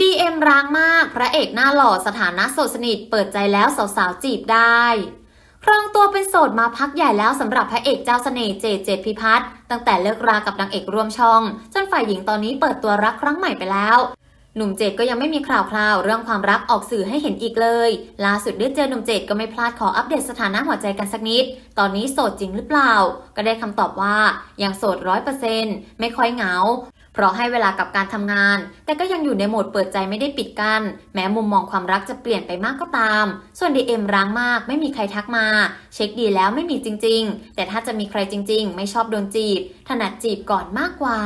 DM ร้างมาก พระเอกหน้าหล่อสถานะโสดสนิท เปิดใจแล้วสาวๆจีบได้ ครองตัวเป็นโสดมาพักใหญ่แล้วสำหรับพระเอกเจ้าเสน่ห์เจเจพิพัฒน์ตั้งแต่เลิกรากับนางเอกร่วมช่อง จนฝ่ายหญิงตอนนี้เปิดตัวรักครั้งใหม่ไปแล้ว หนุ่มเจดก็ยังไม่มีข่าวคราวเรื่องความรักออกสื่อให้เห็นอีกเลย ล่าสุดได้เจอหนุ่มเจดก็ไม่พลาดขออัปเดตสถานะหัวใจกันสักนิด ตอนนี้โสดจริงหรือเปล่า ก็ได้คำตอบว่ายังโสดร้อยเปอร์เซ็นต์ไม่ค่อยเหงา เพราะให้เวลากับการทำงาน แต่ก็ยังอยู่ในโหมดเปิดใจไม่ได้ปิดกัน้นแม้มุมมองความรักจะเปลี่ยนไปมากก็ตาม ส่วน DM ร้างมาก ไม่มีใครทักมา เช็คดีแล้วไม่มีจริง ๆ แต่ถ้าจะมีใครจริง ๆ ไม่ชอบโดนจีบ ถนัดจีบก่อนมากกว่า